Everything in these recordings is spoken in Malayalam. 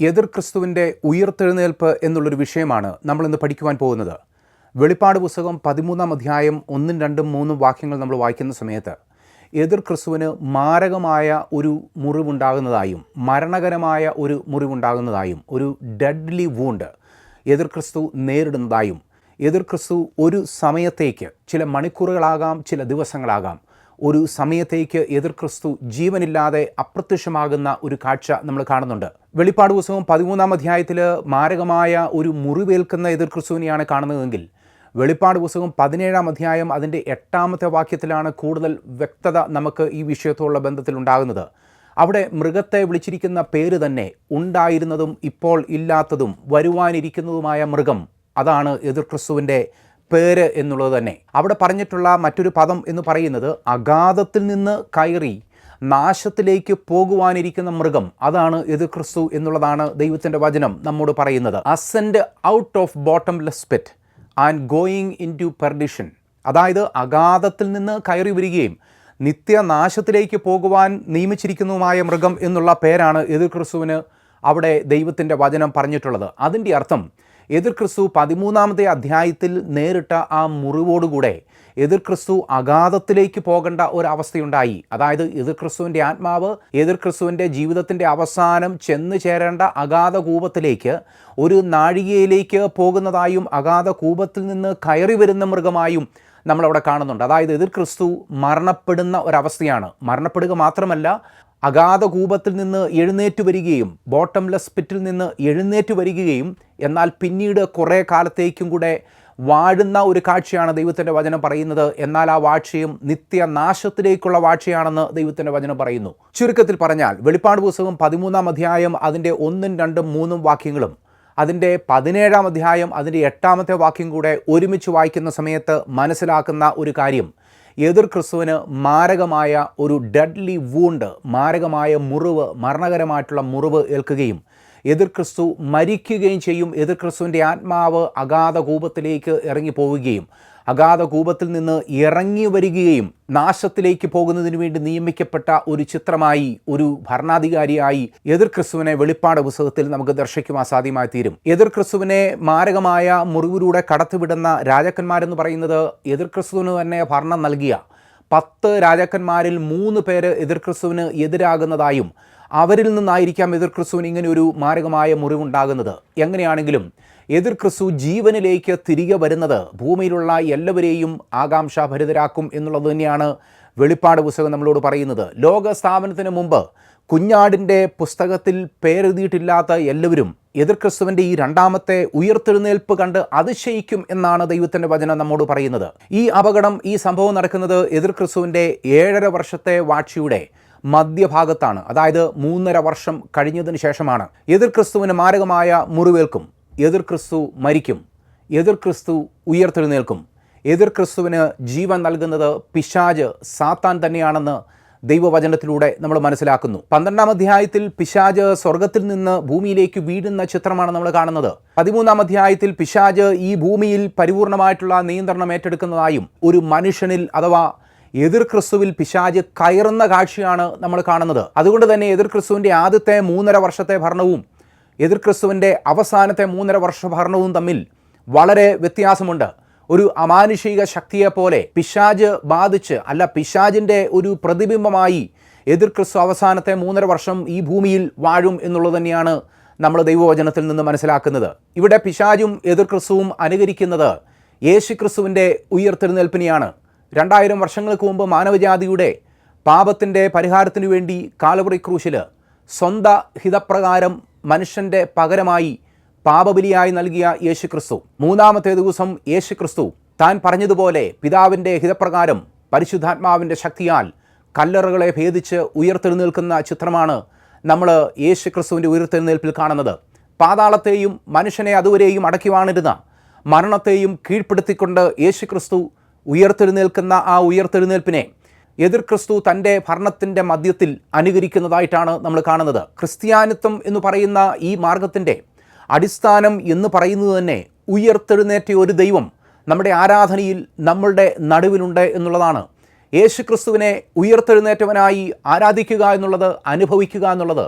എതിർ ക്രിസ്തുവിന്റെ ഉയർത്തെഴുന്നേൽപ്പ് എന്നുള്ളൊരു വിഷയമാണ് നമ്മൾ ഇന്ന് പഠിക്കുവാൻ പോകുന്നത്. വെളിപ്പാട് പുസ്തകം പതിമൂന്നാം അധ്യായം ഒന്നും രണ്ടും മൂന്നും വാക്യങ്ങൾ നമ്മൾ വായിക്കുന്ന സമയത്ത് എതിർ ക്രിസ്തുവിന് മാരകമായ ഒരു മുറിവുണ്ടാകുന്നതായും മരണകരമായ ഒരു മുറിവുണ്ടാകുന്നതായും ഒരു ഡെഡ്ലി വൂണ്ട് എതിർ ക്രിസ്തു നേരിടുന്നതായും എതിർ ക്രിസ്തു ഒരു സമയത്തേക്ക് ചില മണിക്കൂറുകളാകാം ചില ദിവസങ്ങളാകാം ഒരു സമയത്തേക്ക് എതിർ ക്രിസ്തു ജീവനില്ലാതെ അപ്രത്യക്ഷമാകുന്ന ഒരു കാഴ്ച നമ്മൾ കാണുന്നുണ്ട്. വെളിപ്പാട് പുസ്തകം പതിമൂന്നാം അധ്യായത്തിൽ മാരകമായ ഒരു മുറിവേൽക്കുന്ന എതിർ ക്രിസ്തുവിനെയാണ് കാണുന്നതെങ്കിൽ വെളിപ്പാട് പുസ്തകം പതിനേഴാം അധ്യായം അതിന്റെ എട്ടാമത്തെ വാക്യത്തിലാണ് കൂടുതൽ വ്യക്തത നമുക്ക് ഈ വിഷയത്തോടുള്ള ബന്ധത്തിൽ ഉണ്ടാകുന്നത്. അവിടെ മൃഗത്തെ വിളിച്ചിരിക്കുന്ന പേര് തന്നെ ഉണ്ടായിരുന്നതും ഇപ്പോൾ ഇല്ലാത്തതും വരുവാനിരിക്കുന്നതുമായ മൃഗം. അതാണ് എതിർ ക്രിസ്തുവിന്റെ പേര് എന്നുള്ളത് തന്നെ. അവിടെ പറഞ്ഞിട്ടുള്ള മറ്റൊരു പദം എന്ന് പറയുന്നത് അഗാധത്തിൽ നിന്ന് കയറി നാശത്തിലേക്ക് പോകുവാനിരിക്കുന്ന മൃഗം. അതാണ് എതിർ ക്രിസ്തു എന്നുള്ളതാണ് ദൈവത്തിന്റെ വചനം നമ്മോട് പറയുന്നത്. Ascend out of bottomless pit and going into perdition അതായത് അഗാധത്തിൽ നിന്ന് കയറി വരികയും നിത്യനാശത്തിലേക്ക് പോകുവാൻ നിയമിച്ചിരിക്കുന്നതുമായ മൃഗം എന്നുള്ള പേരാണ് എതിർ ക്രിസ്തുവിന് അവിടെ ദൈവത്തിന്റെ വചനം പറഞ്ഞിട്ടുള്ളത്. അതിന്റെ അർത്ഥം എതിർ ക്രിസ്തു പതിമൂന്നാമത്തെ അധ്യായത്തിൽ നേരിട്ട ആ മുറിവോടുകൂടെ എതിർ ക്രിസ്തു അഗാധത്തിലേക്ക് പോകേണ്ട ഒരവസ്ഥയുണ്ടായി. അതായത് എതിർ ക്രിസ്തുവിന്റെ ആത്മാവ് എതിർ ക്രിസ്തുവിന്റെ ജീവിതത്തിന്റെ അവസാനം ചെന്നു ചേരേണ്ട അഗാധ കൂപത്തിലേക്ക് ഒരു നാഴികയിലേക്ക് പോകുന്നതായും അഗാധ കൂപത്തിൽ നിന്ന് കയറി വരുന്ന മൃഗമായും നമ്മളവിടെ കാണുന്നുണ്ട്. അതായത് എതിർ ക്രിസ്തു മരണപ്പെടുന്ന ഒരവസ്ഥയാണ്. മരണപ്പെടുക മാത്രമല്ല അഗാധ കൂപത്തിൽ നിന്ന് എഴുന്നേറ്റ് വരികയും ബോട്ടംലെസ് പിറ്റിൽ നിന്ന് എഴുന്നേറ്റ് വരികയും എന്നാൽ പിന്നീട് കുറേ കാലത്തേക്കും കൂടെ വാഴുന്ന ഒരു കാഴ്ചയാണ് ദൈവത്തിന്റെ വചനം പറയുന്നത്. എന്നാൽ ആ വാഴ്ചയും നിത്യനാശത്തിലേക്കുള്ള വാഴ്ചയാണെന്ന് ദൈവത്തിന്റെ വചനം പറയുന്നു. ചുരുക്കത്തിൽ പറഞ്ഞാൽ വെളിപ്പാട് പുസ്തകം പതിമൂന്നാം അധ്യായം അതിന്റെ ഒന്നും രണ്ടും മൂന്നും വാക്യങ്ങളും അതിന്റെ പതിനേഴാം അധ്യായം അതിന്റെ എട്ടാമത്തെ വാക്യം കൂടെ ഒരുമിച്ച് വായിക്കുന്ന സമയത്ത് മനസ്സിലാക്കുന്ന ഒരു കാര്യം. എതിർ ക്രിസ്തുവിന് മാരകമായ ഒരു ഡെഡ്ലി വൂണ്ട് മാരകമായ മുറിവ് മരണകരമായിട്ടുള്ള മുറിവ് ഏൽക്കുകയും എതിർ ക്രിസ്തു മരിക്കുകയും ചെയ്യും. എതിർ ക്രിസ്തുവിന്റെ ആത്മാവ് അഗാധ കൂപത്തിലേക്ക് ഇറങ്ങി പോവുകയും അഗാധ കൂപത്തിൽ നിന്ന് ഇറങ്ങി വരികയും നാശത്തിലേക്ക് പോകുന്നതിന് വേണ്ടി നിയമിക്കപ്പെട്ട ഒരു ചിത്രമായി ഒരു ഭരണാധികാരിയായി എതിർ ക്രിസ്തുവിനെ വെളിപ്പാട് പുസ്തകത്തിൽ നമുക്ക് ദർശിക്കുവാൻ സാധ്യമായി തീരും. എതിർ ക്രിസ്തുവിനെ മാരകമായ മുറിവിലൂടെ കടത്തിവിടുന്ന രാജാക്കന്മാരെന്ന് പറയുന്നത് എതിർ ക്രിസ്തുവിന് തന്നെ ഭരണം നൽകിയ പത്ത് രാജാക്കന്മാരിൽ മൂന്ന് പേര് എതിർ ക്രിസ്തുവിന് എതിരാകുന്നതായും അവരിൽ നിന്നായിരിക്കാം എതിർ ക്രിസ്തുവിന് ഇങ്ങനെ ഒരു മാരകമായ മുറിവുണ്ടാകുന്നത്. എങ്ങനെയാണെങ്കിലും എതിർ ക്രിസ്തു ജീവനിലേക്ക് തിരികെ വരുന്നത് ഭൂമിയിലുള്ള എല്ലാവരെയും ആകാംക്ഷാഭരിതരാക്കും എന്നുള്ളത് തന്നെയാണ് വെളിപ്പാട് പുസ്തകം നമ്മളോട് പറയുന്നത്. ലോക സ്ഥാപനത്തിന് മുമ്പ് കുഞ്ഞാടിന്റെ പുസ്തകത്തിൽ പേരെഴുതിയിട്ടില്ലാത്ത എല്ലാവരും എതിർ ക്രിസ്തുവിന്റെ ഈ രണ്ടാമത്തെ ഉയർത്തെഴുന്നേൽപ്പ് കണ്ട് അതിശയിക്കും എന്നാണ് ദൈവത്തിന്റെ വചനം നമ്മോട് പറയുന്നത്. ഈ അപകടം ഈ സംഭവം നടക്കുന്നത് എതിർ ക്രിസ്തുവിന്റെ ഏഴര വർഷത്തെ വാഴ്ചയുടെ മധ്യഭാഗത്താണ്. അതായത് മൂന്നര വർഷം കഴിഞ്ഞതിന് ശേഷമാണ്. എതിർ ക്രിസ്തുവിന് മാരകമായ മുറിവേൽക്കും. എതിർ ക്രിസ്തു മരിക്കും. എതിർ ക്രിസ്തു ഉയർത്തെഴുന്നേൽക്കും. എതിർ ക്രിസ്തുവിന് ജീവൻ നൽകുന്നത് പിശാജ് സാത്താൻ തന്നെയാണെന്ന് ദൈവവചനത്തിലൂടെ നമ്മൾ മനസ്സിലാക്കുന്നു. പന്ത്രണ്ടാം അധ്യായത്തിൽ പിശാജ് സ്വർഗത്തിൽ നിന്ന് ഭൂമിയിലേക്ക് വീഴുന്ന ചിത്രമാണ് നമ്മൾ കാണുന്നത്. പതിമൂന്നാം അധ്യായത്തിൽ പിശാജ് ഈ ഭൂമിയിൽ പരിപൂർണമായിട്ടുള്ള നിയന്ത്രണം ഏറ്റെടുക്കുന്നതായും ഒരു മനുഷ്യനിൽ അഥവാ എതിർ ക്രിസ്തുവിൽ പിശാജ് കയറുന്ന കാഴ്ചയാണ് നമ്മൾ കാണുന്നത്. അതുകൊണ്ട് തന്നെ എതിർ ക്രിസ്തുവിന്റെ ആദ്യത്തെ മൂന്നര വർഷത്തെ ഭരണവും എതിർ ക്രിസ്തുവിന്റെ അവസാനത്തെ മൂന്നര വർഷ ഭരണവും തമ്മിൽ വളരെ വ്യത്യാസമുണ്ട്. ഒരു അമാനുഷിക ശക്തിയെപ്പോലെ പിശാജ് ബാധിച്ച് അല്ല പിശാജിന്റെ ഒരു പ്രതിബിംബമായി എതിർ ക്രിസ്തു അവസാനത്തെ മൂന്നര വർഷം ഈ ഭൂമിയിൽ വാഴും എന്നുള്ളത് തന്നെയാണ് നമ്മൾ ദൈവവചനത്തിൽ നിന്ന് മനസ്സിലാക്കുന്നത്. ഇവിടെ പിശാജും എതിർ ക്രിസ്തുവും അനുകരിക്കുന്നത് യേശു ക്രിസ്തുവിന്റെ ഉയർത്തെഴുന്നേൽപ്പിനെയാണ്. രണ്ടായിരം വർഷങ്ങൾക്ക് മുമ്പ് മാനവജാതിയുടെ പാപത്തിന്റെ പരിഹാരത്തിനു വേണ്ടി കാലവറി ക്രൂശിൽ സ്വന്ത ഹിതപ്രകാരം മനുഷ്യന്റെ പകരമായി പാപബലിയായി നൽകിയ യേശുക്രിസ്തു. മൂന്നാമത്തെ ദിവസം യേശുക്രിസ്തു താൻ പറഞ്ഞതുപോലെ പിതാവിന്റെ ഹിതപ്രകാരം പരിശുദ്ധാത്മാവിന്റെ ശക്തിയാൽ കല്ലറുകളെ ഭേദിച്ച് ഉയർത്തെഴുന്നേൽക്കുന്ന ചിത്രമാണ് നമ്മൾ യേശുക്രിസ്തുവിന്റെ ഉയർത്തെഴുന്നേൽപ്പിൽ കാണുന്നത്. പാതാളത്തെയും മനുഷ്യനെ അതുവരെയും അടക്കി വാണിരുന്ന മരണത്തെയും കീഴ്പ്പെടുത്തിക്കൊണ്ട് യേശുക്രിസ്തു ഉയർത്തെഴുന്നേൽക്കുന്ന ആ ഉയർത്തെഴുന്നേൽപ്പിനെ എതിർ ക്രിസ്തു തന്റെ ഭരണത്തിന്റെ മധ്യത്തിൽ അനുകരിക്കുന്നതായിട്ടാണ് നമ്മൾ കാണുന്നത്. ക്രിസ്ത്യാനിത്വം എന്ന് പറയുന്ന ഈ മാർഗത്തിന്റെ അടിസ്ഥാനം എന്ന് പറയുന്നത് തന്നെ ഉയർത്തെഴുന്നേറ്റ ഒരു ദൈവം നമ്മുടെ ആരാധനയിൽ നമ്മളുടെ നടുവിലുണ്ട് എന്നുള്ളതാണ്. യേശു ക്രിസ്തുവിനെ ഉയർത്തെഴുന്നേറ്റവനായി ആരാധിക്കുക എന്നുള്ളത് അനുഭവിക്കുക എന്നുള്ളത്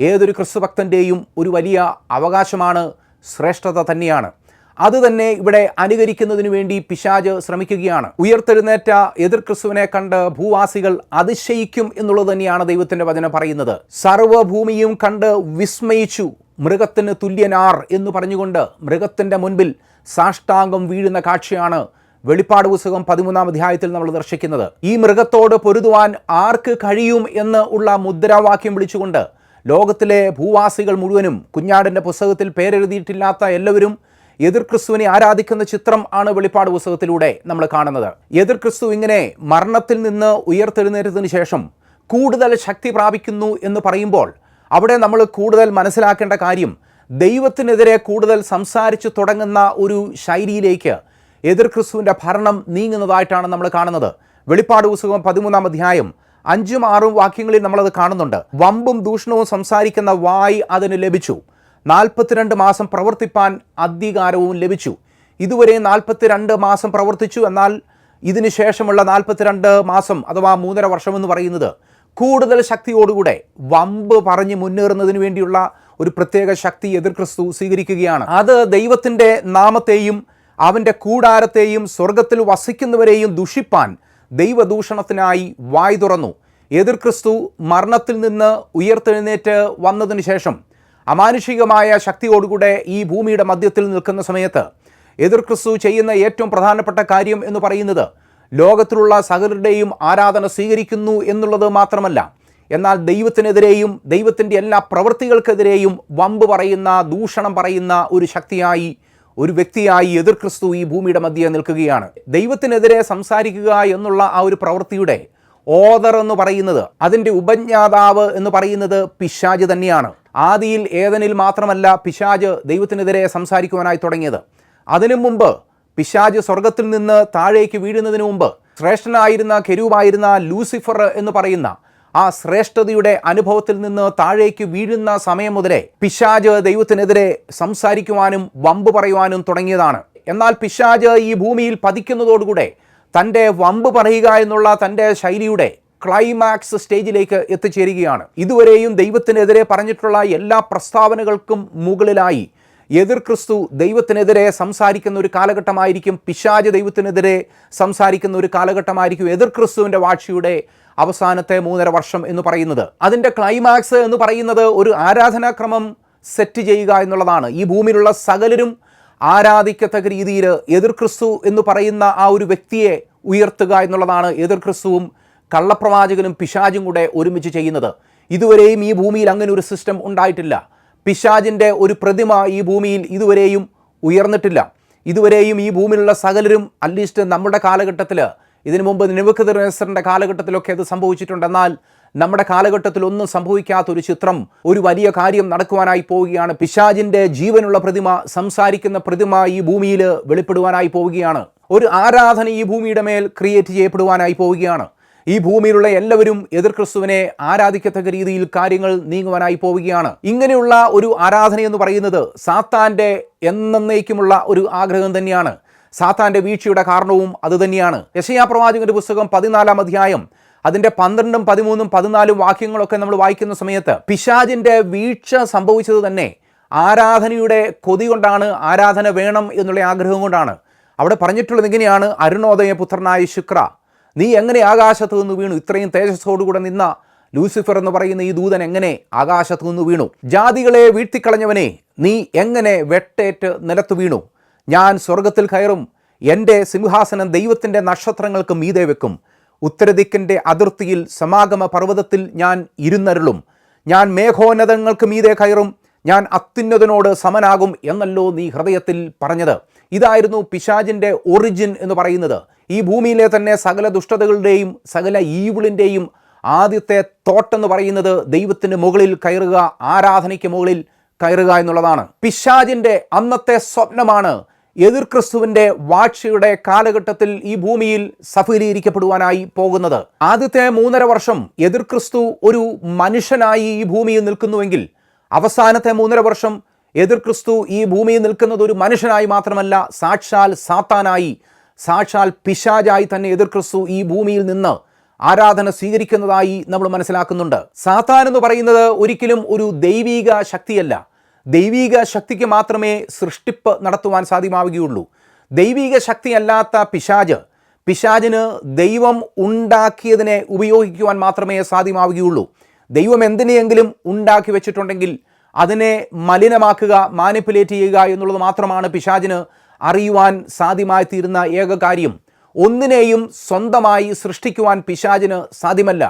ഏതൊരു ക്രിസ്തുഭക്തന്റെയും ഒരു വലിയ അവകാശമാണ് ശ്രേഷ്ഠത തന്നെയാണ്. അത് തന്നെ ഇവിടെ അനുകരിക്കുന്നതിന് വേണ്ടി പിശാജ് ശ്രമിക്കുകയാണ്. ഉയർത്തെഴുന്നേറ്റ എതിർ ക്രിസ്തുവിനെ കണ്ട് ഭൂവാസികൾ അതിശയിക്കും എന്നുള്ളത് തന്നെയാണ് ദൈവത്തിന്റെ വചനം പറയുന്നത്. സർവഭൂമിയും കണ്ട് വിസ്മയിച്ചു മൃഗത്തിന് തുല്യനാർ എന്ന് പറഞ്ഞുകൊണ്ട് മൃഗത്തിന്റെ മുൻപിൽ സാഷ്ടാംഗം വീഴുന്ന കാഴ്ചയാണ് വെളിപ്പാട് പുസ്തകം പതിമൂന്നാം അധ്യായത്തിൽ നമ്മൾ ദർശിക്കുന്നത്. ഈ മൃഗത്തോട് പൊരുതുവാൻ ആർക്ക് കഴിയും എന്ന് ഉള്ള മുദ്രാവാക്യം വിളിച്ചുകൊണ്ട് ലോകത്തിലെ ഭൂവാസികൾ മുഴുവനും കുഞ്ഞാടിന്റെ പുസ്തകത്തിൽ പേരെഴുതിയിട്ടില്ലാത്ത എല്ലാവരും എതിർ ക്രിസ്തുവിനെ ആരാധിക്കുന്ന ചിത്രം ആണ് വെളിപ്പാട് പുസ്തകത്തിലൂടെ നമ്മൾ കാണുന്നത്. എതിർ ക്രിസ്തു ഇങ്ങനെ മരണത്തിൽ നിന്ന് ഉയർത്തെഴുന്നേറ്റതിന് ശേഷം കൂടുതൽ ശക്തി പ്രാപിക്കുന്നു എന്ന് പറയുമ്പോൾ അവിടെ നമ്മൾ കൂടുതൽ മനസ്സിലാക്കേണ്ട കാര്യം ദൈവത്തിനെതിരെ കൂടുതൽ സംസാരിച്ചു തുടങ്ങുന്ന ഒരു ശൈലിയിലേക്ക് എതിർ ക്രിസ്തുവിന്റെ ഭരണം നീങ്ങുന്നതായിട്ടാണ് നമ്മൾ കാണുന്നത്. വെളിപ്പാട് പുസ്തകം പതിമൂന്നാം അധ്യായം അഞ്ചും ആറും വാക്യങ്ങളിൽ നമ്മളത് കാണുന്നുണ്ട്. വമ്പും ദൂഷണവും സംസാരിക്കുന്ന വായ് അതിന് ലഭിച്ചു. നാൽപ്പത്തിരണ്ട് മാസം പ്രവർത്തിപ്പാൻ അധികാരവും ലഭിച്ചു. ഇതുവരെ നാൽപ്പത്തിരണ്ട് മാസം പ്രവർത്തിച്ചു. എന്നാൽ ഇതിന് ശേഷമുള്ള നാൽപ്പത്തിരണ്ട് മാസം അഥവാ മൂന്നര വർഷം എന്ന് പറയുന്നത് കൂടുതൽ ശക്തിയോടുകൂടെ വമ്പ് പറഞ്ഞ് മുന്നേറുന്നതിന് വേണ്ടിയുള്ള ഒരു പ്രത്യേക ശക്തി എതിർ ക്രിസ്തു സ്വീകരിക്കുകയാണ്. അത് ദൈവത്തിന്റെ നാമത്തെയും അവന്റെ കൂടാരത്തെയും സ്വർഗത്തിൽ വസിക്കുന്നവരെയും ദുഷിപ്പാൻ ദൈവദൂഷണത്തിനായി വായ് തുറന്നു. എതിർ ക്രിസ്തു മരണത്തിൽ നിന്ന് ഉയർത്തെഴുന്നേറ്റ് വന്നതിന് ശേഷം അമാനുഷികമായ ശക്തിയോടുകൂടെ ഈ ഭൂമിയുടെ മധ്യത്തിൽ നിൽക്കുന്ന സമയത്ത് എതിർ ക്രിസ്തു ചെയ്യുന്ന ഏറ്റവും പ്രധാനപ്പെട്ട കാര്യം എന്ന് പറയുന്നത് ലോകത്തിലുള്ള സകലരുടെയും ആരാധന സ്വീകരിക്കുന്നു എന്നുള്ളത് മാത്രമല്ല. എന്നാൽ ദൈവത്തിനെതിരെയും ദൈവത്തിന്റെ എല്ലാ പ്രവൃത്തികൾക്കെതിരെയും വമ്പ് പറയുന്ന ദൂഷണം പറയുന്ന ഒരു ശക്തിയായി ഒരു വ്യക്തിയായി എതിർ ക്രിസ്തു ഈ ഭൂമിയുടെ മധ്യേ നിൽക്കുകയാണ്. ദൈവത്തിനെതിരെ സംസാരിക്കുക എന്നുള്ള ആ ഒരു പ്രവൃത്തിയുടെ ഓദർ എന്ന് പറയുന്നത് അതിന്റെ ഉപജ്ഞാതാവ് എന്ന് പറയുന്നത് പിശാജ് തന്നെയാണ്. ആദിയിൽ ഏതനിൽ മാത്രമല്ല പിശാജ് ദൈവത്തിനെതിരെ സംസാരിക്കുവാനായി തുടങ്ങിയത്. അതിനു മുമ്പ് പിശാജ് സ്വർഗത്തിൽ നിന്ന് താഴേക്ക് വീഴുന്നതിന് മുമ്പ് ശ്രേഷ്ഠനായിരുന്ന കെരൂവായിരുന്ന ലൂസിഫർ എന്ന് പറയുന്ന ആ ശ്രേഷ്ഠതയുടെ അനുഭവത്തിൽ നിന്ന് താഴേക്ക് വീഴുന്ന സമയം മുതലേ പിശാജ് ദൈവത്തിനെതിരെ സംസാരിക്കുവാനും വമ്പ് പറയുവാനും തുടങ്ങിയതാണ്. എന്നാൽ പിശാജ് ഈ ഭൂമിയിൽ പതിക്കുന്നതോടുകൂടെ തന്റെ വമ്പ് പറയുക എന്നുള്ള തന്റെ ശൈലിയുടെ ക്ലൈമാക്സ് സ്റ്റേജിലേക്ക് എത്തിച്ചേരുകയാണ്. ഇതുവരെയും ദൈവത്തിനെതിരെ പറഞ്ഞിട്ടുള്ള എല്ലാ പ്രസ്താവനകൾക്കും മുകളിലായി എതിർ ക്രിസ്തു ദൈവത്തിനെതിരെ സംസാരിക്കുന്ന ഒരു കാലഘട്ടമായിരിക്കും പിശാജ് ദൈവത്തിനെതിരെ സംസാരിക്കുന്ന ഒരു കാലഘട്ടമായിരിക്കും എതിർ ക്രിസ്തുവിന്റെ വാഴ്ചയുടെ അവസാനത്തെ മൂന്നര വർഷം എന്ന് പറയുന്നത്. അതിന്റെ ക്ലൈമാക്സ് എന്ന് പറയുന്നത് ഒരു ആരാധനാക്രമം സെറ്റ് ചെയ്യുക എന്നുള്ളതാണ്. ഈ ഭൂമിയിലുള്ള സകലരും ആരാധിക്കത്തക്ക രീതിയിൽ എതിർ ക്രിസ്തു എന്ന് പറയുന്ന ആ ഒരു വ്യക്തിയെ ഉയർത്തുക എന്നുള്ളതാണ്. എതിർ ക്രിസ്തുവും കള്ളപ്രവാചകനും പിശാജും കൂടെ ഒരുമിച്ച് ചെയ്യുന്നത്. ഇതുവരെയും ഈ ഭൂമിയിൽ അങ്ങനെ ഒരു സിസ്റ്റം ഉണ്ടായിട്ടില്ല. പിശാജിന്റെ ഒരു പ്രതിമ ഈ ഭൂമിയിൽ ഇതുവരെയും ഉയർന്നിട്ടില്ല. ഇതുവരെയും ഈ ഭൂമിയിലുള്ള സകലരും അറ്റ്ലീസ്റ്റ് നമ്മുടെ കാലഘട്ടത്തിൽ ഇതിനു മുമ്പ് നിവക്കതിറേസറിന്റെ കാലഘട്ടത്തിലൊക്കെ അത് സംഭവിച്ചിട്ടുണ്ട് എന്നാൽ നമ്മുടെ കാലഘട്ടത്തിൽ ഒന്നും സംഭവിക്കാത്ത ഒരു ചിത്രം ഒരു വലിയ കാര്യം നടക്കുവാനായി പോവുകയാണ്. പിശാജിന്റെ ജീവനുള്ള പ്രതിമ സംസാരിക്കുന്ന പ്രതിമ ഈ ഭൂമിയിൽ വെളിപ്പെടുവാനായി പോവുകയാണ്. ഒരു ആരാധന ഈ ഭൂമിയുടെ മേൽ ക്രിയേറ്റ് ചെയ്യപ്പെടുവാനായി പോവുകയാണ്. ഈ ഭൂമിയിലുള്ള എല്ലാവരും എതിർ ക്രിസ്തുവിനെ ആരാധിക്കത്തക്ക രീതിയിൽ കാര്യങ്ങൾ നീങ്ങുവാനായി പോവുകയാണ്. ഇങ്ങനെയുള്ള ഒരു ആരാധന എന്ന് പറയുന്നത് സാത്താന്റെ എന്നേക്കുമുള്ള ഒരു ആഗ്രഹം തന്നെയാണ്. സാത്താന്റെ വീഴ്ചയുടെ കാരണവും അതുതന്നെയാണ് യശയാ പ്രവാചകന്റെ പുസ്തകം പതിനാലാം അധ്യായം അതിന്റെ പന്ത്രണ്ടും പതിമൂന്നും പതിനാലും വാക്യങ്ങളൊക്കെ നമ്മൾ വായിക്കുന്ന സമയത്ത് പിശാജിന്റെ വീഴ്ച സംഭവിച്ചത് തന്നെ ആരാധനയുടെ കൊതി കൊണ്ടാണ് ആരാധന വേണം എന്നുള്ള ആഗ്രഹം കൊണ്ടാണ്. അവിടെ പറഞ്ഞിട്ടുള്ളത് എങ്ങനെയാണ് അരുണോദയ പുത്രനായ ശുക്ര. നീ എങ്ങനെ ആകാശത്ത് നിന്ന് വീണു? ഇത്രയും തേജസ്സോടുകൂടെ നിന്ന ലൂസിഫർ എന്ന് പറയുന്ന ഈ ദൂതൻ എങ്ങനെ ആകാശത്ത് നിന്ന് വീണു? ജാതികളെ വീഴ്ത്തിക്കളഞ്ഞവനെ നീ എങ്ങനെ വെട്ടേറ്റ് നിലത്ത് വീണു? ഞാൻ സ്വർഗത്തിൽ കയറും എന്റെ സിംഹാസനം ദൈവത്തിന്റെ നക്ഷത്രങ്ങൾക്ക് മീതെ വെക്കും. ഉത്തരദിക്കിന്റെ അതിർത്തിയിൽ സമാഗമ പർവതത്തിൽ ഞാൻ ഇരുന്നരുളും. ഞാൻ മേഘോന്നതങ്ങൾക്ക് മീതെ കയറും ഞാൻ അത്യുന്നതനോട് സമനാകും എന്നല്ലോ നീ ഹൃദയത്തിൽ പറഞ്ഞത്. ഇതായിരുന്നു പിശാജിന്റെ ഒറിജിൻ എന്ന് പറയുന്നത്. ഈ ഭൂമിയിലെ തന്നെ സകല ദുഷ്ടതകളുടെയും സകല ഈവിളിന്റെയും ആദ്യത്തെ തോട്ടെന്ന് പറയുന്നത് ദൈവത്തിന് മുകളിൽ കയറുക ആരാധനയ്ക്ക് മുകളിൽ കയറുക എന്നുള്ളതാണ്. പിശാജിന്റെ അന്നത്തെ സ്വപ്നമാണ് എതിർ ക്രിസ്തുവിന്റെ വാഴ്ചയുടെ കാലഘട്ടത്തിൽ ഈ ഭൂമിയിൽ സഫലീകരിക്കപ്പെടുവാനായി പോകുന്നത്. ആദ്യത്തെ മൂന്നര വർഷം എതിർ ക്രിസ്തു ഒരു മനുഷ്യനായി ഈ ഭൂമിയിൽ നിൽക്കുന്നുവെങ്കിൽ അവസാനത്തെ മൂന്നര വർഷം എതിർ ക്രിസ്തു ഈ ഭൂമിയിൽ നിൽക്കുന്നത് ഒരു മനുഷ്യനായി മാത്രമല്ല സാക്ഷാൽ സാത്താനായി സാക്ഷാൽ പിശാജായി തന്നെ എതിർ ക്രിസ്തു ഈ ഭൂമിയിൽ നിന്ന് ആരാധന സ്വീകരിക്കുന്നതായി നമ്മൾ മനസ്സിലാക്കുന്നുണ്ട്. സാത്താൻ എന്ന് പറയുന്നത് ഒരിക്കലും ഒരു ദൈവീക ശക്തിയല്ല. ദൈവീക ശക്തിക്ക് മാത്രമേ സൃഷ്ടിപ്പ് നടത്തുവാൻ സാധ്യമാവുകയുള്ളൂ. ദൈവീക ശക്തിയല്ലാത്ത പിശാജ് പിശാജിന് ദൈവം ഉണ്ടാക്കിയതിനെ ഉപയോഗിക്കുവാൻ മാത്രമേ സാധ്യമാവുകയുള്ളൂ. ദൈവം എന്തിനെയെങ്കിലും ഉണ്ടാക്കി വെച്ചിട്ടുണ്ടെങ്കിൽ അതിനെ മലിനമാക്കുക മാനിപ്പുലേറ്റ് ചെയ്യുക എന്നുള്ളത് മാത്രമാണ് പിശാജിന് അറിയുവാൻ സാധ്യമായി തീരുന്ന ഏക കാര്യം ഒന്നിനെയും സ്വന്തമായി സൃഷ്ടിക്കുവാൻ പിശാചിന് സാധ്യമല്ല.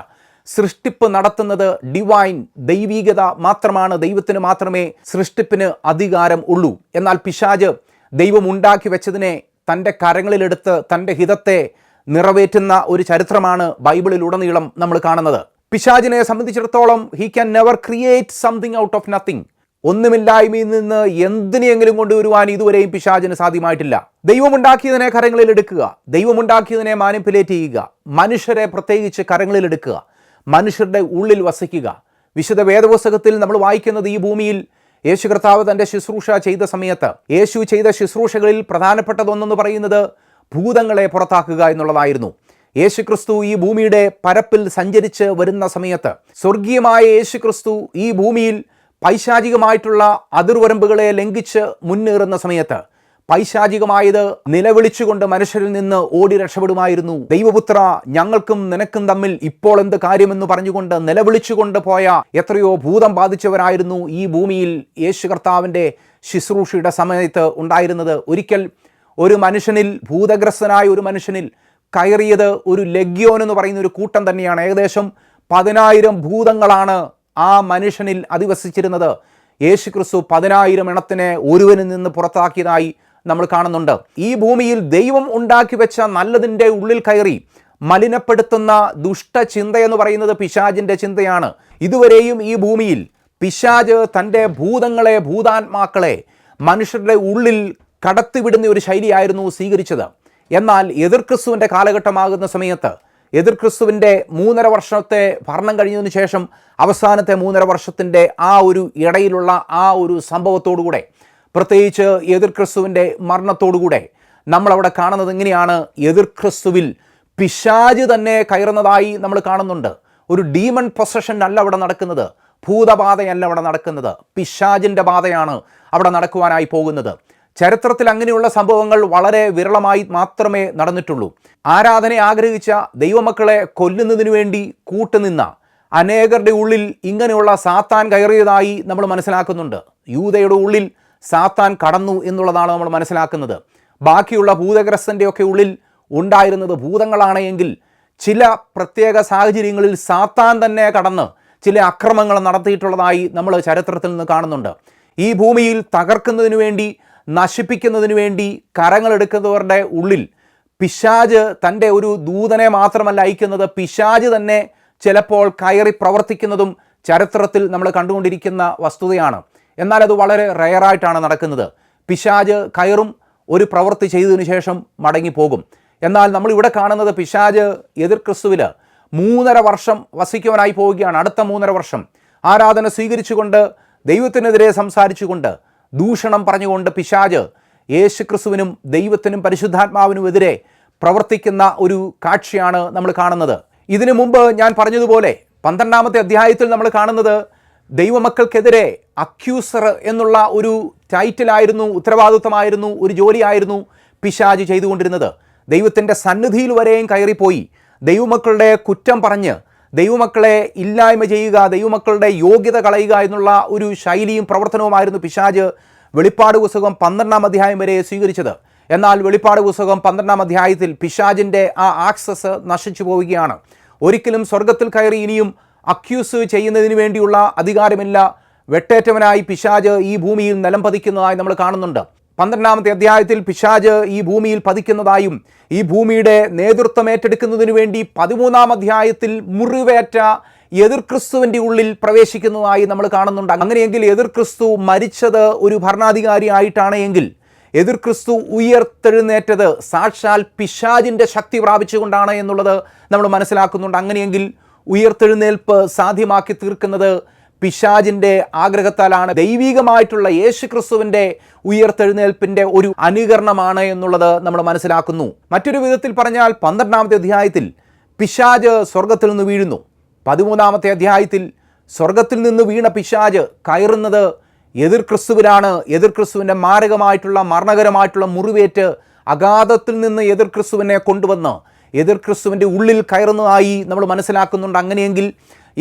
സൃഷ്ടിപ്പ് നടത്തുന്നത് ഡിവൈൻ ദൈവീകത മാത്രമാണ്. ദൈവത്തിന് മാത്രമേ സൃഷ്ടിപ്പിന് അധികാരം ഉള്ളൂ. എന്നാൽ പിശാജ് ദൈവം ഉണ്ടാക്കി വെച്ചതിനെ തന്റെ കരങ്ങളിലെടുത്ത് തന്റെ ഹിതത്തെ നിറവേറ്റുന്ന ഒരു ചരിത്രമാണ് ബൈബിളിൽ ഉടനീളം നമ്മൾ കാണുന്നത്. പിശാജിനെ സംബന്ധിച്ചിടത്തോളം he can never create something out of nothing ഒന്നുമില്ലായ്മയിൽ നിന്ന് എന്തിനെയെങ്കിലും കൊണ്ടുവരുവാൻ ഇതുവരെയും പിശാചിന് സാധ്യമായിട്ടില്ല. ദൈവമുണ്ടാക്കിയതിനെ കരങ്ങളിൽ എടുക്കുക. ദൈവമുണ്ടാക്കിയതിനെ മാനിപ്പുലേറ്റ് ചെയ്യുക. മനുഷ്യരെ പ്രത്യേകിച്ച് കരങ്ങളിൽ എടുക്കുക. മനുഷ്യരുടെ ഉള്ളിൽ വസിക്കുക. വിശുദ്ധ വേദപുസ്തകത്തിൽ നമ്മൾ വായിക്കുന്നത് ഈ ഭൂമിയിൽ യേശു കർത്താവ് തന്റെ ശുശ്രൂഷ ചെയ്ത സമയത്ത് യേശു ചെയ്ത ശുശ്രൂഷകളിൽ പ്രധാനപ്പെട്ടതൊന്നെന്ന് പറയുന്നത് ഭൂതങ്ങളെ പുറത്താക്കുക എന്നുള്ളതായിരുന്നു. യേശു ക്രിസ്തു ഈ ഭൂമിയുടെ പരപ്പിൽ സഞ്ചരിച്ച് വരുന്ന സമയത്ത് സ്വർഗീയമായ യേശു ക്രിസ്തു ഈ ഭൂമിയിൽ പൈശാചികമായിട്ടുള്ള അതിർവരമ്പുകളെ ലംഘിച്ച് മുന്നേറുന്ന സമയത്ത് പൈശാചികമായത് നിലവിളിച്ചുകൊണ്ട് മനുഷ്യരിൽ നിന്ന് ഓടി രക്ഷപ്പെടുമായിരുന്നു ദൈവപുത്ര ഞങ്ങൾക്കും നിനക്കും തമ്മിൽ ഇപ്പോൾ എന്ത് കാര്യമെന്ന് പറഞ്ഞുകൊണ്ട് നിലവിളിച്ചുകൊണ്ട് പോയ എത്രയോ ഭൂതം ബാധിച്ചവരായിരുന്നു ഈ ഭൂമിയിൽ യേശു കർത്താവിന്റെ ശുശ്രൂഷയുടെ സമയത്ത് ഉണ്ടായിരുന്നത്. ഒരിക്കൽ ഒരു മനുഷ്യനിൽ ഭൂതഗ്രസ്തനായ ഒരു മനുഷ്യനിൽ കയറിയത് ഒരു ലഗ്യോൻ എന്ന് പറയുന്ന ഒരു കൂട്ടം തന്നെയാണ്. ഏകദേശം പതിനായിരം ഭൂതങ്ങളാണ് ആ മനുഷ്യനിൽ അധിവസിച്ചിരുന്നത് യേശു ക്രിസ്തു പതിനായിരം എണ്ണത്തിനെ ഒരുവനിൽ നിന്ന് പുറത്താക്കിയതായി നമ്മൾ കാണുന്നുണ്ട്. ഈ ഭൂമിയിൽ ദൈവം ഉണ്ടാക്കി വെച്ച നല്ലതിന്റെ ഉള്ളിൽ കയറി മലിനപ്പെടുത്തുന്ന ദുഷ്ടചിന്ത എന്ന് പറയുന്നത് പിശാജിന്റെ ചിന്തയാണ്. ഇതുവരെയും ഈ ഭൂമിയിൽ പിശാജ് തന്റെ ഭൂതങ്ങളെ ഭൂതാത്മാക്കളെ മനുഷ്യരുടെ ഉള്ളിൽ കടത്തിവിടുന്ന ഒരു ശൈലിയായിരുന്നു സ്വീകരിച്ചത്. എന്നാൽ എതിർ ക്രിസ്തുവിന്റെ കാലഘട്ടമാകുന്ന സമയത്ത് എതിർ ക്രിസ്തുവിന്റെ മൂന്നര വർഷത്തെ ഭരണം കഴിഞ്ഞതിന് ശേഷം അവസാനത്തെ മൂന്നര വർഷത്തിന്റെ ആ ഒരു ഇടയിലുള്ള ആ ഒരു സംഭവത്തോടുകൂടെ പ്രത്യേകിച്ച് എതിർ ക്രിസ്തുവിന്റെ മരണത്തോടുകൂടെ നമ്മളവിടെ കാണുന്നത് എങ്ങനെയാണ്? എതിർ ക്രിസ്തുവിൽ പിശാജ് തന്നെ കയറുന്നതായി നമ്മൾ കാണുന്നുണ്ട്. ഒരു ഡീമൺ പൊസഷൻ അല്ല അവിടെ നടക്കുന്നത്. ഭൂതബാധയല്ല അവിടെ നടക്കുന്നത്. പിശാജിന്റെ ബാധയാണ് അവിടെ നടക്കുവാനായി പോകുന്നത്. ചരിത്രത്തിൽ അങ്ങനെയുള്ള സംഭവങ്ങൾ വളരെ വിരളമായി മാത്രമേ നടന്നിട്ടുള്ളൂ. ആരാധന ആഗ്രഹിച്ച ദൈവമക്കളെ കൊല്ലുന്നതിനു വേണ്ടി കൂട്ടുനിന്ന അനേകരുടെ ഉള്ളിൽ ഇങ്ങനെയുള്ള സാത്താൻ കയറിയതായി നമ്മൾ മനസ്സിലാക്കുന്നുണ്ട്. യൂതയുടെ ഉള്ളിൽ സാത്താൻ കടന്നു എന്നുള്ളതാണ് നമ്മൾ മനസ്സിലാക്കുന്നത്. ബാക്കിയുള്ള ഭൂതഗ്രസ്തന്റെയൊക്കെ ഉള്ളിൽ ഉണ്ടായിരുന്നത് ഭൂതങ്ങളാണ് എങ്കിൽ ചില പ്രത്യേക സാഹചര്യങ്ങളിൽ സാത്താൻ തന്നെ കടന്ന് ചില അക്രമങ്ങൾ നടത്തിയിട്ടുള്ളതായി നമ്മൾ ചരിത്രത്തിൽ നിന്ന് കാണുന്നുണ്ട്. ഈ ഭൂമിയിൽ തകർക്കുന്നതിനു വേണ്ടി നശിപ്പിക്കുന്നതിന് വേണ്ടി കരങ്ങളെടുക്കുന്നവരുടെ ഉള്ളിൽ പിശാജ് തന്റെ ഒരു ദൂതനെ മാത്രമല്ല അയക്കുന്നത്. പിശാജ് തന്നെ ചിലപ്പോൾ കയറി പ്രവർത്തിക്കുന്നതും ചരിത്രത്തിൽ നമ്മൾ കണ്ടുകൊണ്ടിരിക്കുന്ന വസ്തുതയാണ്. എന്നാൽ അത് വളരെ റെയറായിട്ടാണ് നടക്കുന്നത്. പിശാജ് കയറും ഒരു പ്രവൃത്തി ചെയ്തതിനു ശേഷം മടങ്ങിപ്പോകും. എന്നാൽ നമ്മൾ ഇവിടെ കാണുന്നത് പിശാജ് എതിർ ക്രിസ്തുവിൽ മൂന്നര വർഷം വസിക്കുവാനായി പോവുകയാണ്. അടുത്ത മൂന്നര വർഷം ആരാധന സ്വീകരിച്ചുകൊണ്ട് ദൈവത്തിനെതിരെ സംസാരിച്ചുകൊണ്ട് ദൂഷണം പറഞ്ഞുകൊണ്ട് പിശാജ് യേശു ക്രിസ്തുവിനും ദൈവത്തിനും പരിശുദ്ധാത്മാവിനുമെതിരെ പ്രവർത്തിക്കുന്ന ഒരു കാഴ്ചയാണ് നമ്മൾ കാണുന്നത്. ഇതിനു മുമ്പ് ഞാൻ പറഞ്ഞതുപോലെ പന്ത്രണ്ടാമത്തെ അധ്യായത്തിൽ നമ്മൾ കാണുന്നത് ദൈവമക്കൾക്കെതിരെ അക്യൂസർ എന്നുള്ള ഒരു ടൈറ്റിലായിരുന്നു ഉത്തരവാദിത്വമായിരുന്നു ഒരു ജോലിയായിരുന്നു പിശാജ് ചെയ്തുകൊണ്ടിരുന്നത്. ദൈവത്തിന്റെ സന്നിധിയിൽ വരെയും കയറിപ്പോയി. ദൈവമക്കളുടെ കുറ്റം പറഞ്ഞ് ദൈവമക്കളെ ഇല്ലായ്മ ചെയ്യുക ദൈവമക്കളുടെ യോഗ്യത കളയുക എന്നുള്ള ഒരു ശൈലിയും പ്രവർത്തനവുമായിരുന്നു പിശാജ് വെളിപ്പാട് പുസ്തകം പന്ത്രണ്ടാം അധ്യായം വരെ സ്വീകരിച്ചത്. എന്നാൽ വെളിപ്പാട് പുസ്തകം പന്ത്രണ്ടാം അധ്യായത്തിൽ പിശാജിന്റെ ആ ആക്സസ് നശിച്ചു പോവുകയാണ്. ഒരിക്കലും സ്വർഗത്തിൽ കയറി ഇനിയും അക്യൂസ് ചെയ്യുന്നതിന് വേണ്ടിയുള്ള അധികാരമില്ല. വെട്ടേറ്റവനായി പിശാജ് ഈ ഭൂമിയിൽ നിലം പതിക്കുന്നതായി നമ്മൾ കാണുന്നുണ്ട്. പന്ത്രണ്ടാമത്തെ അധ്യായത്തിൽ പിശാജ് ഈ ഭൂമിയിൽ പതിക്കുന്നതായും ഈ ഭൂമിയുടെ നേതൃത്വം ഏറ്റെടുക്കുന്നതിനു വേണ്ടി പതിമൂന്നാം അധ്യായത്തിൽ മുറിവേറ്റ എതിർ ക്രിസ്തുവിന്റെ ഉള്ളിൽ പ്രവേശിക്കുന്നതായി നമ്മൾ കാണുന്നുണ്ട്. അങ്ങനെയെങ്കിൽ എതിർ ക്രിസ്തു മരിച്ചത് ഒരു ഭരണാധികാരി ആയിട്ടാണെങ്കിൽ എതിർ ക്രിസ്തു ഉയർത്തെഴുന്നേറ്റത് സാക്ഷാൽ പിശാജിന്റെ ശക്തി പ്രാപിച്ചുകൊണ്ടാണ് എന്നുള്ളത് നമ്മൾ മനസ്സിലാക്കുന്നുണ്ട്. അങ്ങനെയെങ്കിൽ ഉയർത്തെഴുന്നേൽപ്പ് സാധ്യമാക്കി തീർക്കുന്നത് പിശാജിന്റെ ആഗ്രഹത്താലാണ് ദൈവികമായിട്ടുള്ള യേശു ക്രിസ്തുവിന്റെ ഉയർത്തെഴുന്നേൽപ്പിന്റെ ഒരു അനുകരണമാണ് എന്നുള്ളത് നമ്മൾ മനസ്സിലാക്കുന്നു. മറ്റൊരു വിധത്തിൽ പറഞ്ഞാൽ പന്ത്രണ്ടാമത്തെ അധ്യായത്തിൽ പിശാജ് സ്വർഗത്തിൽ നിന്ന് വീഴുന്നു. പതിമൂന്നാമത്തെ അധ്യായത്തിൽ സ്വർഗത്തിൽ നിന്ന് വീണ പിശാജ് കയറുന്നത് എതിർ ക്രിസ്തുവിനാണ് എതിർ ക്രിസ്തുവിന്റെ മാരകമായിട്ടുള്ള മരണകരമായിട്ടുള്ള മുറിവേറ്റ് അഗാധത്തിൽ നിന്ന് എതിർ ക്രിസ്തുവിനെ കൊണ്ടുവന്ന് എതിർ ക്രിസ്തുവിന്റെ ഉള്ളിൽ കയറുന്നതായി നമ്മൾ മനസ്സിലാക്കുന്നുണ്ട്. അങ്ങനെയെങ്കിൽ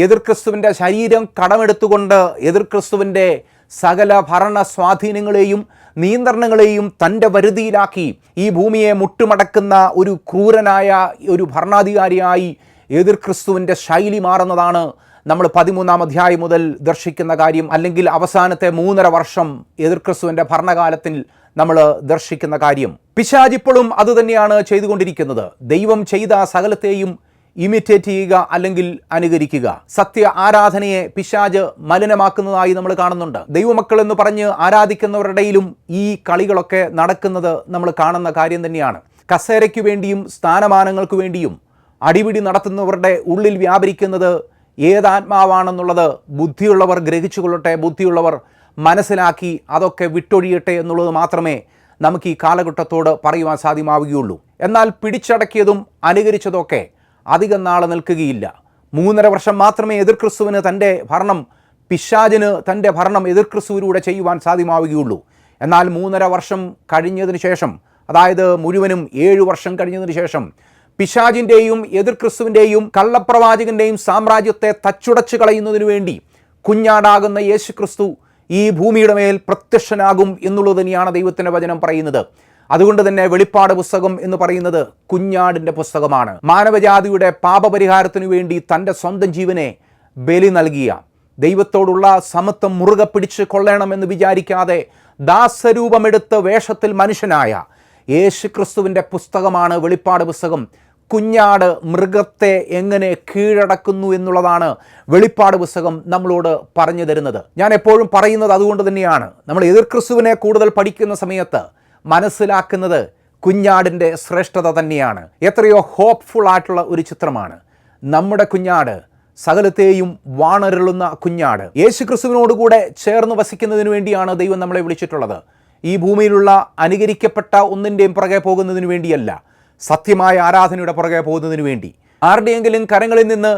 എതിർ ക്രിസ്തുവിന്റെ ശരീരം കടമെടുത്തുകൊണ്ട് എതിർ ക്രിസ്തുവിന്റെ സകല ഭരണ സ്വാധീനങ്ങളെയും നിയന്ത്രണങ്ങളെയും തന്റെ വരുതിയിലാക്കി ഈ ഭൂമിയെ മുട്ടുമടക്കുന്ന ഒരു ക്രൂരനായ ഒരു ഭരണാധികാരിയായി എതിർ ക്രിസ്തുവിന്റെ ശൈലി മാറുന്നതാണ് നമ്മൾ പതിമൂന്നാം അധ്യായം മുതൽ ദർശിക്കുന്ന കാര്യം. അല്ലെങ്കിൽ അവസാനത്തെ മൂന്നര വർഷം എതിർ ക്രിസ്തുവിന്റെ ഭരണകാലത്തിൽ നമ്മൾ ദർശിക്കുന്ന കാര്യം. പിശാജിപ്പോഴും അതുതന്നെയാണ് ചെയ്തുകൊണ്ടിരിക്കുന്നത്. ദൈവം ചെയ്ത സകലത്തെയും ഇമിറ്റേറ്റ് ചെയ്യുക അല്ലെങ്കിൽ അനുകരിക്കുക. സത്യ ആരാധനയെ പിശാജ് മലിനമാക്കുന്നതായി നമ്മൾ കാണുന്നുണ്ട്. ദൈവമക്കൾ എന്ന് പറഞ്ഞ് ആരാധിക്കുന്നവരുടെയിലും ഈ കളികളൊക്കെ നടക്കുന്നത് നമ്മൾ കാണുന്ന കാര്യം തന്നെയാണ്. കസേരയ്ക്ക് വേണ്ടിയും സ്ഥാനമാനങ്ങൾക്ക് വേണ്ടിയും അടിപിടി നടത്തുന്നവരുടെ ഉള്ളിൽ വ്യാപരിക്കുന്നത് ഏതാത്മാവാണെന്നുള്ളത് ബുദ്ധിയുള്ളവർ ഗ്രഹിച്ചുകൊള്ളട്ടെ ബുദ്ധിയുള്ളവർ മനസ്സിലാക്കി അതൊക്കെ വിട്ടൊഴിയട്ടെ എന്നുള്ളത് മാത്രമേ നമുക്ക് ഈ കാലഘട്ടത്തോട് പറയുവാൻ സാധ്യമാവുകയുള്ളൂ. എന്നാൽ പിടിച്ചടക്കിയതും അനുകരിച്ചതൊക്കെ അധികം നാളെ നിൽക്കുകയില്ല. മൂന്നര വർഷം മാത്രമേ എതിർ ക്രിസ്തുവിന് തന്റെ ഭരണം പിശാജിന് തന്റെ ഭരണം എതിർ ക്രിസ്തുവിലൂടെ ചെയ്യുവാൻ സാധ്യമാവുകയുള്ളൂ. എന്നാൽ മൂന്നര വർഷം കഴിഞ്ഞതിന് ശേഷം അതായത് മുഴുവനും ഏഴു വർഷം കഴിഞ്ഞതിന് ശേഷം പിശാജിന്റെയും എതിർ ക്രിസ്തുവിന്റെയും കള്ളപ്രവാചകന്റെയും സാമ്രാജ്യത്തെ തച്ചുടച്ചു കളയുന്നതിനു വേണ്ടി കുഞ്ഞാടാകുന്ന യേശു ക്രിസ്തു ഈ ഭൂമിയുടെ മേൽ പ്രത്യക്ഷനാകും എന്നുള്ളത് തന്നെയാണ് ദൈവത്തിന്റെ വചനം പറയുന്നത്. അതുകൊണ്ട് തന്നെ വെളിപ്പാട് പുസ്തകം എന്ന് പറയുന്നത് കുഞ്ഞാടിന്റെ പുസ്തകമാണ്. മാനവജാതിയുടെ പാപപരിഹാരത്തിനു വേണ്ടി തന്റെ സ്വന്തം ജീവനെ ബലി നൽകിയ ദൈവത്തോടുള്ള സമത്വം മുറുകെ പിടിച്ച് കൊള്ളണമെന്ന് വിചാരിക്കാതെ ദാസരൂപമെടുത്ത് വേഷത്തിൽ മനുഷ്യനായ യേശു ക്രിസ്തുവിന്റെ പുസ്തകമാണ് വെളിപ്പാട് പുസ്തകം. കുഞ്ഞാട് മൃഗത്തെ എങ്ങനെ കീഴടക്കുന്നു എന്നുള്ളതാണ് വെളിപ്പാട് പുസ്തകം നമ്മളോട് പറഞ്ഞു തരുന്നത്. ഞാൻ എപ്പോഴും പറയുന്നത് അതുകൊണ്ട് തന്നെയാണ്. നമ്മൾ എതിർ ക്രിസ്തുവിനെ കൂടുതൽ പഠിക്കുന്ന സമയത്ത് മനസ്സിലാക്കുന്നത് കുഞ്ഞാടിന്റെ ശ്രേഷ്ഠത തന്നെയാണ്. എത്രയോ ഹോപ്പ്ഫുൾ ആയിട്ടുള്ള ഒരു ചിത്രമാണ്. നമ്മുടെ കുഞ്ഞാട് സകലത്തെയും വാണരുളുന്ന കുഞ്ഞാട്. യേശു ക്രിസ്തുവിനോടുകൂടെ ചേർന്ന് വസിക്കുന്നതിന് വേണ്ടിയാണ് ദൈവം നമ്മളെ വിളിച്ചിട്ടുള്ളത്. ഈ ഭൂമിയിലുള്ള അനുകരിക്കപ്പെട്ട ഒന്നിന്റെയും പുറകെ പോകുന്നതിന് വേണ്ടിയല്ല സത്യമായ ആരാധനയുടെ പുറകെ പോകുന്നതിന് വേണ്ടി. ആരുടെയെങ്കിലും കരങ്ങളിൽ നിന്ന്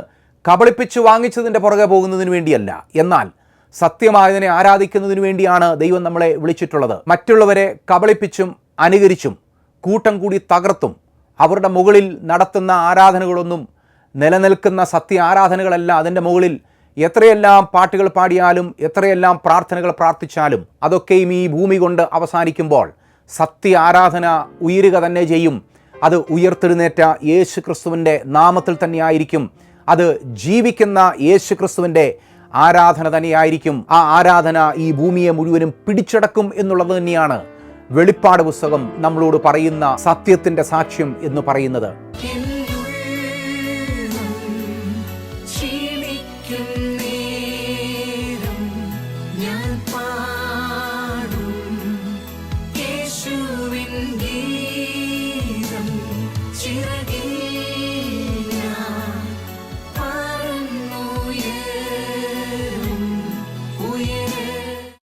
കബളിപ്പിച്ച് വാങ്ങിച്ചതിന്റെ പുറകെ പോകുന്നതിന് വേണ്ടിയല്ല. എന്നാൽ സത്യമായതിനെ ആരാധിക്കുന്നതിനു വേണ്ടിയാണ് ദൈവം നമ്മളെ വിളിച്ചിട്ടുള്ളത്. മറ്റുള്ളവരെ കബളിപ്പിച്ചും അനുകരിച്ചും കൂട്ടം കൂടി തകർത്തും അവരുടെ മുകളിൽ നടത്തുന്ന ആരാധനകളൊന്നും നിലനിൽക്കുന്ന സത്യ ആരാധനകളല്ല അതിന്റെ മുകളിൽ എത്രയെല്ലാം പാട്ടുകൾ പാടിയാലും എത്രയെല്ലാം പ്രാർത്ഥനകൾ പ്രാർത്ഥിച്ചാലും അതൊക്കെയും ഈ ഭൂമി കൊണ്ട് അവസാനിക്കുമ്പോൾ സത്യ ആരാധന ഉയരുക തന്നെ ചെയ്യും. അത് ഉയർത്തെഴുന്നേറ്റ യേശു ക്രിസ്തുവിന്റെ നാമത്തിൽ തന്നെയായിരിക്കും. അത് ജീവിക്കുന്ന യേശു ക്രിസ്തുവിന്റെ ആരാധന തന്നെയായിരിക്കും. ആ ആരാധന ഈ ഭൂമിയെ മുഴുവനും പിടിച്ചടക്കും എന്നുള്ളത് തന്നെയാണ് വെളിപ്പാട് പുസ്തകം നമ്മളോട് പറയുന്ന സത്യത്തിന്റെ സാക്ഷ്യം എന്ന് പറയുന്നത്.